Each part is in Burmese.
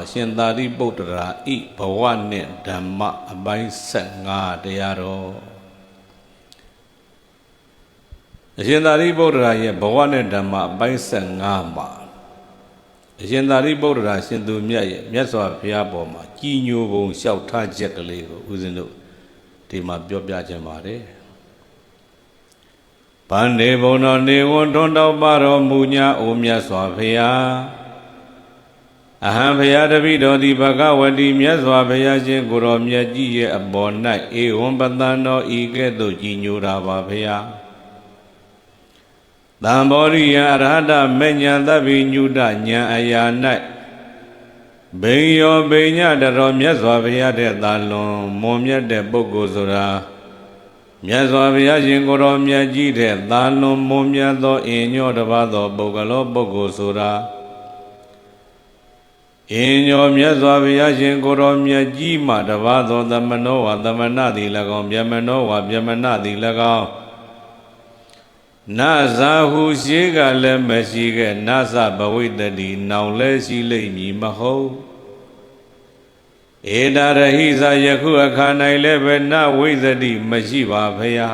အရှင်သာရိပုတ္တရာဤဘဝနှင့်ဓမ္မအပိုင်း15တရားတော်အရှင်သာရိပုတ္တရာရဲ့ဘဝနဲ့ဓမ္မအပိုင်း15မှာအရှင်သာရိပုတ္တရာရှင်သူမြတ်ရဲ့မြတ်စွာဘုရားပေါ်မှာကြီးညိုပုံလျှောက်ထားချက်ကလေးကိုဦးဇင်းတို့ဒီမှာပြောပြခြင်းပါတယ်ဗန္ဒေဘုံတော်နေဝန်ထွန်းတော်ပါတော်မူညာအိုမြတ်စွာဘုရား အဟံဘုရားတပိတော်သည်ဘဂဝတိမြတ်စွာဘုရားရှင်ကိုရောမြတ်ကြီးရဲ့အပေါ်၌ဧဝံပတန်တော်ဤကဲ့သို့ကြီးညိုတာပါဘုရားတံဘောရိယအရဟတမေညာသဗ္ဗညုတညာအယာ၌ဘိညောဘိညတတော်မြတ်စွာဘုရားတဲ့သာလွန်မွန်မြတ်တဲ့ပုဂ္ဂိုလ်ဆိုတာမြတ်စွာဘုရားရှင်ကိုရောမြတ်ကြီးတဲ့သာလွန်မွန်မြတ်သောအင်ညောတပါးသောပုဂ္ဂလောပုဂ္ဂိုလ်ဆိုတာ အင်ညောမြတ်စွာဘုရားရှင်ကိုရောမြတ်ကြီးမှတပါးသောသမနောဝသမဏတိ၎င်းဗျမနောဝဗျမနတိ၎င်းနဇာဟုရှိကလည်းမရှိခဲ့နသဘဝိတ္တိနောင်လဲရှိလိမ့်မည်မဟုတ်ဧတာရဟိဇာယခုအခါ၌လည်းပဲနဝိသတိမရှိပါဖရာ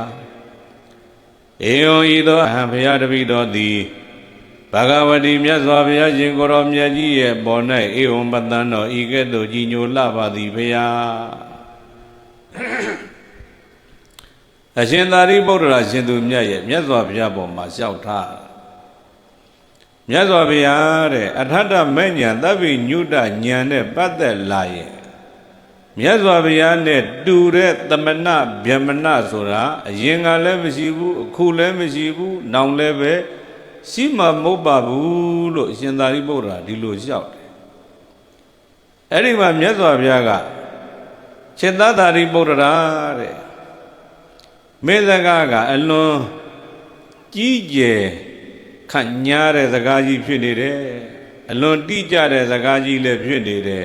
ဧယံဤသောအဟံဖရာတပိတော်သည် ဘဂဝတိမြတ်စွာဘုရားရှင်ကိုရောမြတ်ကြီးရဲ့ပေါ်၌ဧဝံပတန်တော်ဤကဲ့သို့ကြီးညိုလှပါသည်ဖရာအရှင်သာရိပုတ္တရာရှင်သူမြတ်ရဲ့မြတ်စွာဘုရားပေါ်မှာလျှောက်ထားမြတ်စွာဘုရားတဲ့အထတ္တမဲ့ညာသဗ္ဗညုတညာနဲ့ပတ်သက်လာရဲ့မြတ်စွာဘုရားနဲ့တူတဲ့သမဏဗျမဏဆိုတာအရင်ကလည်းမရှိဘူးအခုလည်းမရှိဘူးနောင်လည်းပဲ ရှိမှမဟုတ်ပါဘူးလို့အရှင်သာရိပုတ္တရာဒီလိုလျှောက်တယ်အဲ့ဒီမှာမြတ်စွာဘုရားကစေတသာရိပုတ္တရာတဲ့မေဇကကအလွန်ကြီးကျယ်ခန့်ညားတဲ့စကားကြီးဖြစ်နေတယ်အလွန်တိကျတဲ့စကားကြီးလည်းဖြစ်နေတယ်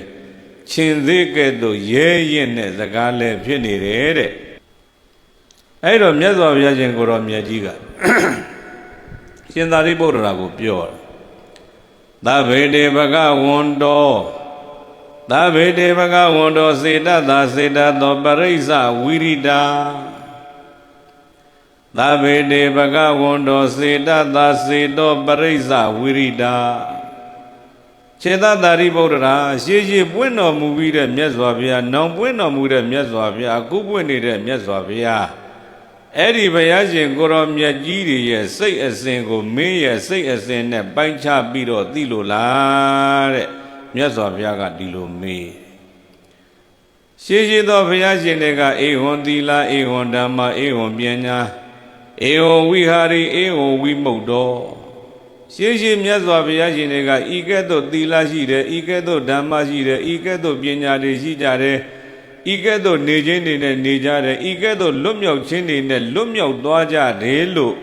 ရှင်သေးကဲ့သို့ရဲရင်တဲ့စကားလည်းဖြစ်နေတယ်တဲ့အဲ့တော့မြတ်စွာဘုရားရှင်ကိုတော်မြတ်ကြီးက ရှင်သာရိပုတ္တရာကိုပြောတယ်သဗ္ဗေတေဘဂဝန္တောသဗ္ဗေတေဘဂဝန္တောစေတသာစေတသောပရိစ္ဆဝိရိတာသဗ္ဗေတေဘဂဝန္တောစေတသာစေတောပရိစ္ဆဝိရိတာခြေသသာရိပုတ္တရာရှေးရှေးပွင့်တော်မူပြီးတဲ့မြတ်စွာဘုရားနောင်ပွင့်တော်မူတဲ့မြတ်စွာဘုရားအခုပွင့်နေတဲ့မြတ်စွာဘုရား အဲ့ဒီဘုရားရှင်ကိုရောမြတ်ကြီးတွေရဲ့စိတ်အစဉ်ကိုမင်းရဲ့စိတ်အစဉ်နဲ့ပိုင်းခြားပြီးတော့သိလို့လားတဲ့မြတ်စွာဘုရားကဒီလိုမေးရှေးရှေးသောဘုရားရှင်တွေကအေဟွန်သီလာအေဟွန်ဓမ္မအေဟွန်ပညာအေဟွန်ဝိဟာရီအေဟွန်ဝိမုတ်တော်ရှေးရှေးမြတ်စွာဘုရားရှင်တွေကဤကဲ့သို့သီလရှိတယ်ဤကဲ့သို့ဓမ္မရှိတယ်ဤကဲ့သို့ပညာတွေရှိကြတယ် ဤကဲ့သို့နေခြင်းတွေနဲ့နေကြတယ်ဤကဲ့သို့လွတ်မြောက်ခြင်းတွေနဲ့လွတ်မြောက်သွားကြတယ်လို့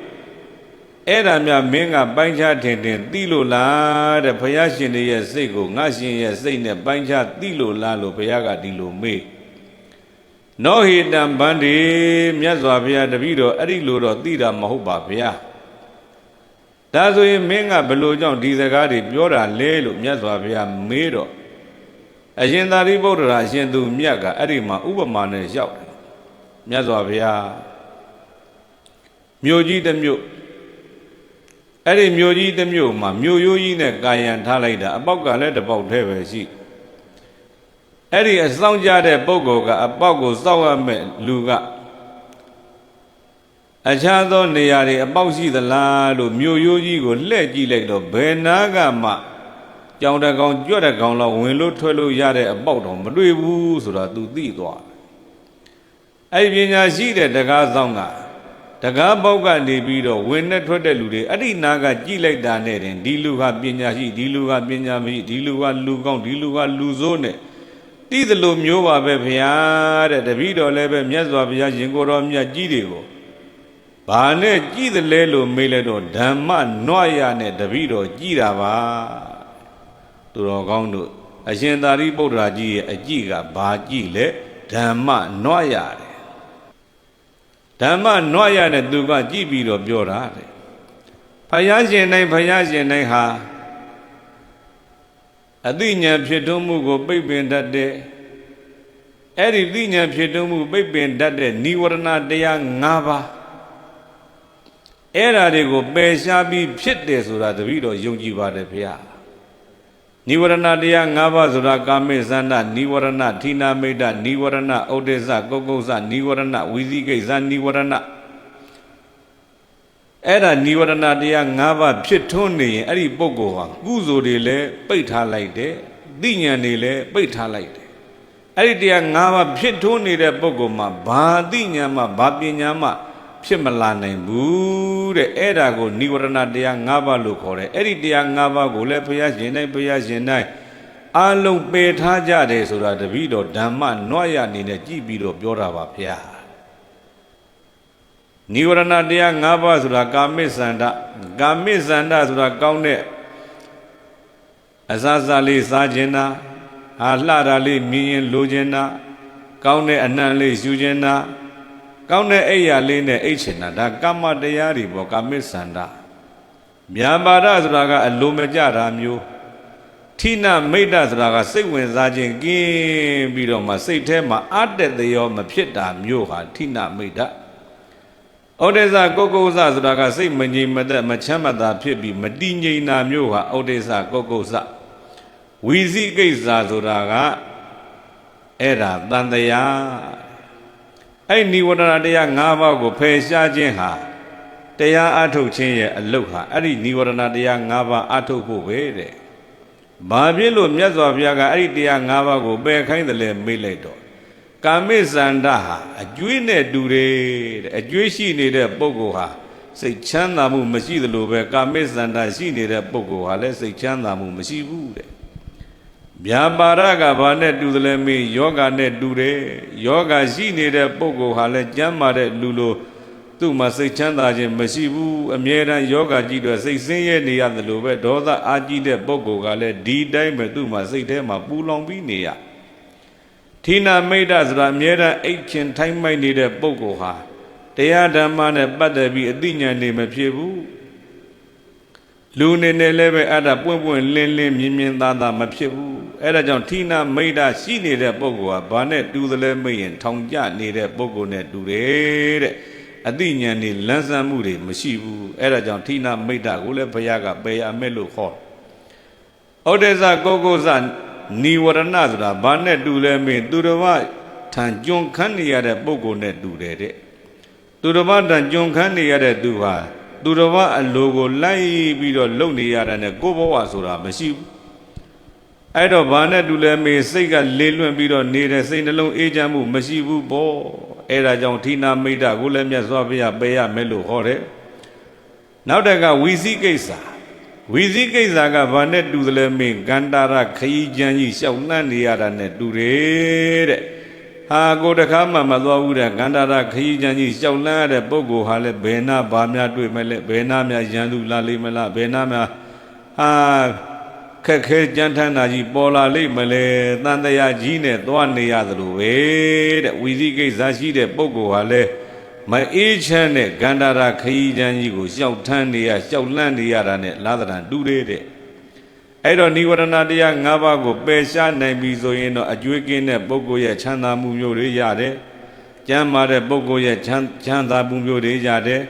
အဲ့ဒါမြမင်းကပိုင်းခြားထင်ထင်သိလို့လားတဲ့ဘုရားရှင်ရဲ့စိတ်ကိုငါရှင်ရဲ့စိတ်နဲ့ပိုင်းခြားသိလို့လားလို့ဘုရားကဒီလိုမေးနောဟိတံဗန္ဒီမြတ်စွာဘုရားတပည့်တော်အဲ့ဒီလိုတော့သိတာမဟုတ်ပါဗျာဒါဆိုရင်မင်းကဘလို့ကြောင့်ဒီစကားတွေပြောတာလဲလို့မြတ်စွာဘုရားမေးတော့ အရှင်သာရိပုတ္တရာအရှင်သူမြတ်ကအဲ့ဒီမှာဥပမာနဲ့ရောက်တယ်မြတ်စွာဘုရားမြို့ကြီးတစ်မြို့အဲ့ဒီမြို့ကြီးတစ်မြို့မှာမြို့ရိုးကြီးနဲ့ကာယံထားလိုက်တာအပေါက်ကလည်းတစ်ပေါက်တည်းပဲရှိအဲ့ဒီအဆောင်ကြတဲ့ပုဂ္ဂိုလ်ကအပေါက်ကိုစောက်ရမဲ့လူကအခြားသောနေရာတွေအပေါက်ရှိသလားလို့မြို့ရိုးကြီးကိုလှည့်ကြည့်လိုက်တော့ဘယ်နာကမှ ကြောင်တကောင်ကြွက်တကောင်လောက်ဝင်လို့ထွက်လို့ရတဲ့အပေါက်တော့မတွေ့ဘူးဆိုတာ तू သိသွားအဲ့ဒီပညာရှိတဲ့တကားဆောင်ကတကားပေါက်ကနေပြီးတော့ဝင်နဲ့ထွက်တဲ့လူတွေအဲ့ဒီနာကကြည့်လိုက်တာနဲ့တင်ဒီလူကပညာရှိဒီလူကပညာမရှိဒီလူကလူကောင်းဒီလူကလူဆိုးနဲ့တိသလိုမျိုးပါပဲဗျာတဲ့တပည့်တော်လည်းပဲမြတ်စွာဘုရားရှင်ကိုယ်တော်မြတ်ကြီးတွေကိုဘာနဲ့ကြည်တယ်လဲလို့မေးလိုက်တော့ဓမ္မနွားရနဲ့တပည့်တော်ကြည်တာပါ သူတော်ကောင်းတို့အရှင်သာရိပုတ္တရာကြီးရဲ့အကြည့်ကဘာကြည့်လဲဓမ္မနွားရတယ်ဓမ္မနွားရနဲ့သူကကြည့်ပြီးတော့ပြောတာတဲ့ဖယားရှင်တိုင်းဖယားရှင်တိုင်းဟာအသိဉာဏ်ဖြစ်ထွန်းမှုကို ပိတ်ပင်တတ်တဲ့အဲ့ဒီသိဉာဏ်ဖြစ်ထွန်းမှုပိတ်ပင်တတ်တဲ့និဝရဏတရား၅ပါးအဲ့ဓာတွေကိုပယ်ရှားပြီးဖြစ်တယ်ဆိုတာတပည့်တော်ယုံကြည်ပါတယ်ဖေဟာ နိဝရဏတရား၅ပါးဆိုတာကာမေသန္တနိဝရဏဌိနာမိတ်တနိဝရဏဥဒိစ္စကုတ်ကုတ်စနိဝရဏဝီဇိကိစ္စနိဝရဏအဲ့ဒါနိဝရဏတရား၅ပါးဖြစ်ထွန်းနေရင်အဲ့ဒီပုဂ္ဂိုလ်ဟာကုသိုလ်တွေလည်းပိတ်ထားလိုက်တယ်သိဉာဏ်တွေလည်းပိတ်ထားလိုက်တယ်အဲ့ဒီတရား၅ပါးဖြစ်ထွန်းနေတဲ့ပုဂ္ဂိုလ်မှာဘာသိဉာဏ်မှဘာပညာမှ ဖြစ်မလာနိုင်ဘူးတဲ့အဲ့ဒါကိုនិဝရဏတရား၅ပါးလို့ခေါ်တယ်အဲ့ဒီတရား၅ပါးကိုလည်းဘုရားရှင်တိုင်းဘုရားရှင်တိုင်းအလုံးပယ်ထားကြတယ်ဆိုတာတပည့်တော်ဓမ္မနွတ်ရအနေနဲ့ကြည်ပြီးတော့ပြောတာပါဗျာនិဝရဏတရား၅ပါးဆိုတာကာမိစန္ဒကာမိစန္ဒဆိုတာကောင်းတဲ့အစားစားလေးစားခြင်းနာဟာလှတာလေးမြင်ရင်လိုခြင်းနာကောင်းတဲ့အနံ့လေးယူခြင်းနာ ကောင်းတဲ့အိယာလေးနဲ့အိတ်ချင်တာဒါကမ္မတရားတွေပေါ့ကာမိစန္ဒမြာပါဒဆိုတာကအလိုမကြတာမျိုးထိနမိတ်တဆိုတာကစိတ်ဝင်စားခြင်းကင်းပြီးတော့မှစိတ်ထဲမှာအတ္တတရောမဖြစ်တာမျိုးဟာထိနမိတ်တဩဒေဇကုတ်ကုတ်ဇဆိုတာကစိတ်မငြိမ်မသက်မချမ်းမသာဖြစ်ပြီးမတည်ငြိမ်တာမျိုးဟာဩဒေဇကုတ်ကုတ်ဇဝီစီကိစ္စဆိုတာကအဲ့ဒါတန်တရား အဲ့နိဝရဏတရား၅ပါးကိုဖယ်ရှားခြင်းဟာတရားအထုတ်ခြင်းရဲ့အလုတ်ဟာအဲ့ဒီနိဝရဏတရား၅ပါးအထုတ်ဖို့ပဲတဲ့။ဘာဖြစ်လို့မြတ်စွာဘုရားကအဲ့ဒီတရား၅ပါးကိုပယ်ခိုင်းတယ်လဲမေးလိုက်တော့ကာမိဇန္ဒဟာအကျွေးနဲ့တူတယ်တဲ့အကျွေးရှိနေတဲ့ပုဂ္ဂိုလ်ဟာစိတ်ချမ်းသာမှုမရှိသလိုပဲကာမိဇန္ဒရှိနေတဲ့ပုဂ္ဂိုလ်ဟာလည်းစိတ်ချမ်းသာမှုမရှိဘူးတဲ့ ဗျာပါရကဘာနဲ့တူတယ်လဲမေးယောဂနဲ့တူတယ်ယောဂရှိနေတဲ့ပုဂ္ဂိုလ်ဟာလည်းကျမ်းမာတဲ့လူလိုသူ့မှာစိတ်ချမ်းသာခြင်းမရှိဘူးအမြဲတမ်းယောဂကြည့်တော့စိတ်ဆင်းရဲနေရတယ်လို့ပဲဒေါသအာကြည့်တဲ့ပုဂ္ဂိုလ်ကလည်းဒီတိုင်းပဲသူ့မှာစိတ်ထဲမှာပူလောင်ပြီးနေရဌိနာမိတ်တဆိုတာအမြဲတမ်းအိတ်ချင်ထိုင်းမိုက်နေတဲ့ပုဂ္ဂိုလ်ဟာတရားဓမ္မနဲ့ပတ်သက်ပြီးအသိဉာဏ်နေမဖြစ်ဘူးလူနေနဲ့လည်းပဲအဲ့ဒါပွင့်ပွင့်လင်းလင်းမြင်မြင်သာသာမဖြစ်ဘူး အဲ့ဒါကြောင့်ဌိနာမိတ်တာရှိနေတဲ့ပုဂ္ဂိုလ်ဟာဘာနဲ့တူသလဲမေးရင် ထောင်ကျနေတဲ့ပုဂ္ဂိုလ်နဲ့တူတယ်တဲ့အသိဉာဏ်นี่လန်းဆန်းမှုတွေမရှိဘူးအဲ့ဒါကြောင့်ဌိနာမိတ်တာကိုလည်းဘုရားကပယ်ရမယ်လို့ခေါ်ဩဒေဇကောကုဇနိဝရဏဆိုတာဘာနဲ့တူလဲမေးသူတော်ဘာထံကြုံခန်းနေရတဲ့ပုဂ္ဂိုလ်နဲ့တူတယ်တဲ့သူတော်ဘာထံကြုံခန်းနေရတဲ့သူဟာသူတော်ဘာအလိုကိုလိုက်ပြီးတော့လုံနေရတာနဲ့ကိုယ်ဘဝဆိုတာမရှိဘူး အဲ့တော့ဘာနဲ့တူလဲမေစိတ်ကလေလွင့်ပြီးတော့နေတဲ့စိတ်နှလုံးအေးချမ်းမှုမရှိဘူးပေါ့အဲ့ဒါကြောင့်ဌိနာမိတ်တကိုလည်းမြတ်စွာဘုရားပေးရမယ်လို့ဟောတယ်နောက်တက်ကဝီစီကိစ္စဝီစီကိစ္စကဘာနဲ့တူသလဲမေကန္တာရခရီးချမ်းကြီးရှောက်နှံ့နေရတာနဲ့တူတယ်တဲ့ဟာကိုတခါမှမသွားဘူးတဲ့ကန္တာရခရီးချမ်းကြီးရှောက်နှံ့ရတဲ့ပုဂ္ဂိုလ်ဟာလည်းဘယ်နာဘာများတွေ့မလဲဘယ်နာများရန်သူလာလိမ့်မလားဘယ်နာများဟာ ခက်ခဲကြမ်းထမ်းတာကြီးပေါ်လာလိမ့်မလဲတန်တရားကြီးနဲ့သွားနေရသလိုပဲတဲ့ဝီစီကိစ္စရှိတဲ့ပုဂ္ဂိုလ်ဟာလည်းမအေးချမ်းတဲ့ဂန္ဓာရခရီးချမ်းကြီးကိုရှောက်ထမ်းနေရရှောက်လန့်နေရတာနဲ့လာသဏ္ဍာန်တူတယ်တဲ့အဲ့တော့និဝရဏတရား၅ပါးကိုပယ်ရှားနိုင်ပြီဆိုရင်တော့အကျွေးကင်းတဲ့ပုဂ္ဂိုလ်ရဲ့ချမ်းသာမှုမျိုးတွေရတယ်ကျမ်းမာတဲ့ပုဂ္ဂိုလ်ရဲ့ချမ်းချမ်းသာမှုမျိုးတွေရတယ်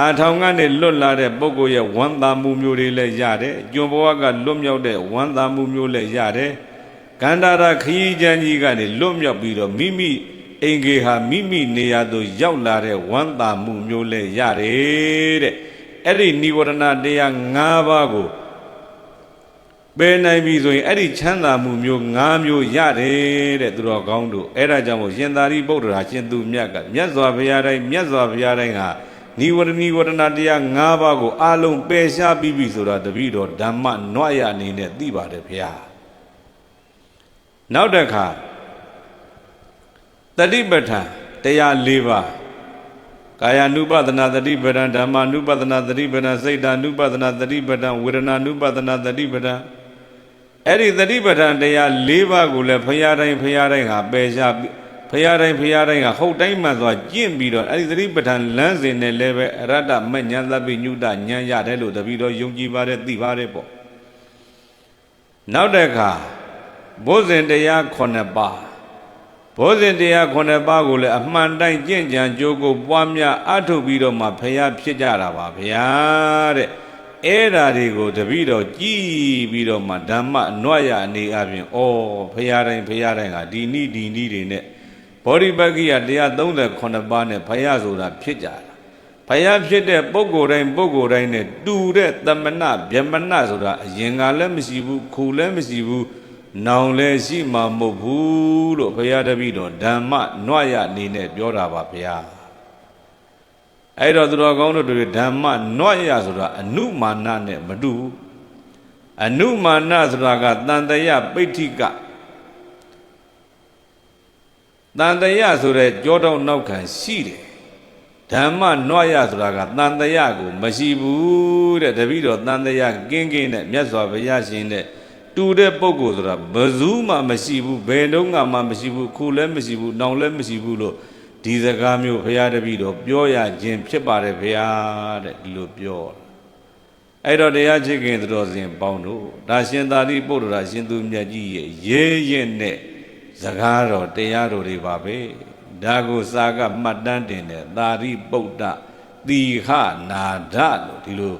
အာထောင်ကနေလွတ်လာတဲ့ပုဂ္ဂိုလ်ရဲ့ဝမ်းသာမှုမျိုးတွေလည်းရတယ်။ကျွံဘဝကလွတ်မြောက်တဲ့ဝမ်းသာမှုမျိုးလည်းရတယ်။ကန္တာရခရီးချမ်းကြီးကနေလွတ်မြောက်ပြီးတော့မိမိအင်္ဂေဟာမိမိနေရာသို့ရောက်လာတဲ့ဝမ်းသာမှုမျိုးလည်းရတယ်တဲ့။အဲ့ဒီនិဝရဏတရား၅ပါးကိုပယ်နိုင်ပြီဆိုရင်အဲ့ဒီချမ်းသာမှုမျိုး၅မျိုးရတယ်တဲ့သူတော်ကောင်းတို့အဲ့ဒါကြောင့်မို့ရှင်သာရိပုတ္တရာရှင်သူမြတ်ကမြတ်စွာဘုရားတိုင်းမြတ်စွာဘုရားတိုင်းဟာ နိဝရဏီဝရဏတရား၅ပါးကိုအလုံးပယ်ရှားပြီးပြီဆိုတာတပည့်တော်ဓမ္မနွတ်ရအနေနဲ့သိပါတယ်ဗျာနောက်တစ်ခါတတိပဋ္ဌာန်တရား၄ပါးကာယ ानु ပဒနာတတိပဋ္ဌာန်ဓမ္မ ानु ပဒနာတတိပဋ္ဌာန်စိတ် ानु ပဒနာတတိပဋ္ဌာန်ဝေဒနာ ानु ပဒနာတတိပဋ္ဌာန်အဲ့ဒီတတိပဋ္ဌာန်တရား၄ပါးကိုလည်းဖရာတိုင်းဖရာတိုင်းဟာပယ်ရှား ဖရာတိုင်းဖရာတိုင်းကဟုတ်တိုင်းမှသွားကျင့်ပြီးတော့အဲ့ဒီသတိပဋ္ဌာန်လမ်းစဉ်နဲ့လည်းပဲအရတ္တမဉ္ဇသပိညုတဉ္ဇရတယ်လို့တပည့်တော်ယုံကြည်ပါတယ်သိပါတယ်ပေါ့နောက်တစ်ခါဘုဇင်တရား9ပါးဘုဇင်တရား9ပါးကိုလည်းအမှန်တိုင်းကြင့်ကြံကြိုးကိုပွားများအထုတ်ပြီးတော့မှဖျားဖြစ်ကြတာပါဗျာတဲ့အဲ့ဓာတွေကိုတပည့်တော်ကြည်ပြီးတော့မှဓမ္မအနွတ်ရအနေအပြင်ဩဖျားတိုင်းဖျားတိုင်းကဒီနိဒီနိတွေနဲ့ ဘောဓိပက္ခိယ138ပါးနဲ့ဖျားဆိုတာဖြစ်ကြတာဖျားဖြစ်တဲ့ပုဂ္ဂိုလ်တိုင်းပုဂ္ဂိုလ်တိုင်းနဲ့တူတဲ့တမနာဗျမနာဆိုတာအရင်ကလည်းမရှိဘူးခုလည်းမရှိဘူးနောင်လည်းရှိမှာမဟုတ်ဘူးလို့ဘုရားတပည့်တော်ဓမ္မနွတ်ရအနေနဲ့ပြောတာပါဗျာအဲ့တော့သူတော်ကောင်းတို့တွေဓမ္မနွတ်ရဆိုတာအနုမာနနဲ့မတူဘူးအနုမာနဆိုတာကတန်တယပိဋ္ဌိက တန်တယဆိုတဲ့ကြောတော့နောက်ခံရှိတယ်ဓမ္မနွတ်ရဆိုတာကတန်တယကိုမရှိဘူးတဲ့တပည့်တော်တန်တယကင်းကင်းနဲ့မြတ်စွာဘုရားရှင်တဲ့တူတဲ့ပုဂ္ဂိုလ်ဆိုတာဘယ်သူမှမရှိဘူးဘယ်တော့မှမရှိဘူးခုလည်းမရှိဘူးနောင်လည်းမရှိဘူးလို့ဒီစကားမျိုးဘုရားတပည့်တော်ပြောရခြင်းဖြစ်ပါတယ်ဘုရားတဲ့ဒီလိုပြောအဲ့တော့တရားချစ်ခင်သူတော်စင်ပေါင်းတို့ဒါရှင်သာရိပုတ္တရာရှင်သူမြတ်ကြီးရဲ့ရေးရင်နဲ့ စကားတော်တရားတော်တွေပါပဲဒါကိုစာကမှတ်တမ်းတင်တယ်သာရိပုတ္တတိခနာဒလို့ဒီလို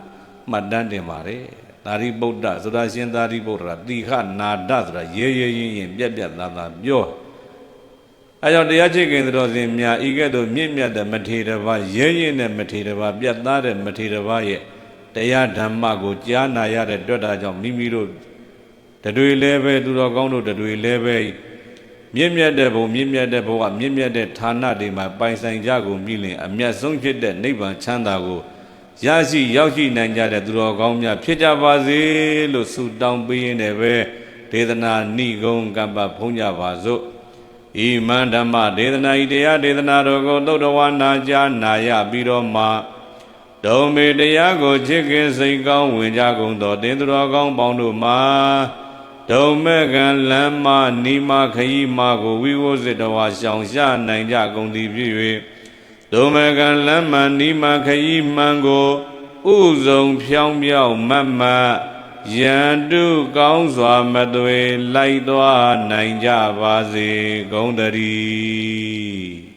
မှတ်တမ်းတင်ပါတယ်သာရိပုတ္တဆိုတာရှင်သာရိပုတ္တရာတိခနာဒဆိုတာရဲရဲရင်ရင်ပြက်ပြက်သားသားပြောအဲကြောင့်တရားချစ်ခင်တော်စင်များဤကဲ့သို့မြင့်မြတ်တဲ့မထေရဘာရဲရင်တဲ့မထေရဘာပြက်သားတဲ့မထေရဘာရဲ့တရားဓမ္မကိုကြားနာရတဲ့တွေ့တာကြောင့်မိမိတို့တတွေလည်းပဲသူတော်ကောင်းတို့တတွေလည်းပဲ မြင့်မြတ်တဲ့ဘုံမြင့်မြတ်တဲ့ဘဝမြင့်မြတ်တဲ့ဌာနတွေမှာပိုင်ဆိုင်ကြကုန်ပြီလင်အမျက်ဆုံးဖြစ်တဲ့နိဗ္ဗာန်ချမ်းသာကိုရရှိရောက်ရှိနိုင်ကြတဲ့သူတော်ကောင်းများဖြစ်ကြပါစေလို့ဆုတောင်းပေးရင်းနဲ့ပဲဒေသနာဏိဂုံကပ္ပဖုံးကြပါစို့ဤမန္ဓမ္မဒေသနာဤတရားဒေသနာတော်ကိုသုတ်တော်ဝါနာကြားနာရပြီးတော့မှဒုံမေတရားကိုချစ်ခင်စိတ်ကောင်းဝင်ကြကုန်သောတင်းသူတော်ကောင်းပေါင်းတို့မှာ ဒုံမဲ့ကံလမ်းမနီမခရီးမကိုဝိဝုဇိတဝါရှောင်ရှာနိုင်ကြကုန်သည်ဖြစ်၍ဒုံမဲ့ကံလမ်းမနီမခရီးမှန်ကိုဥဆုံးဖြောင်းပြောင်းမတ်မတ်ယန္တုကောင်းစွာမသွေလိုက်သွားနိုင်ကြပါစေဂုံတည်း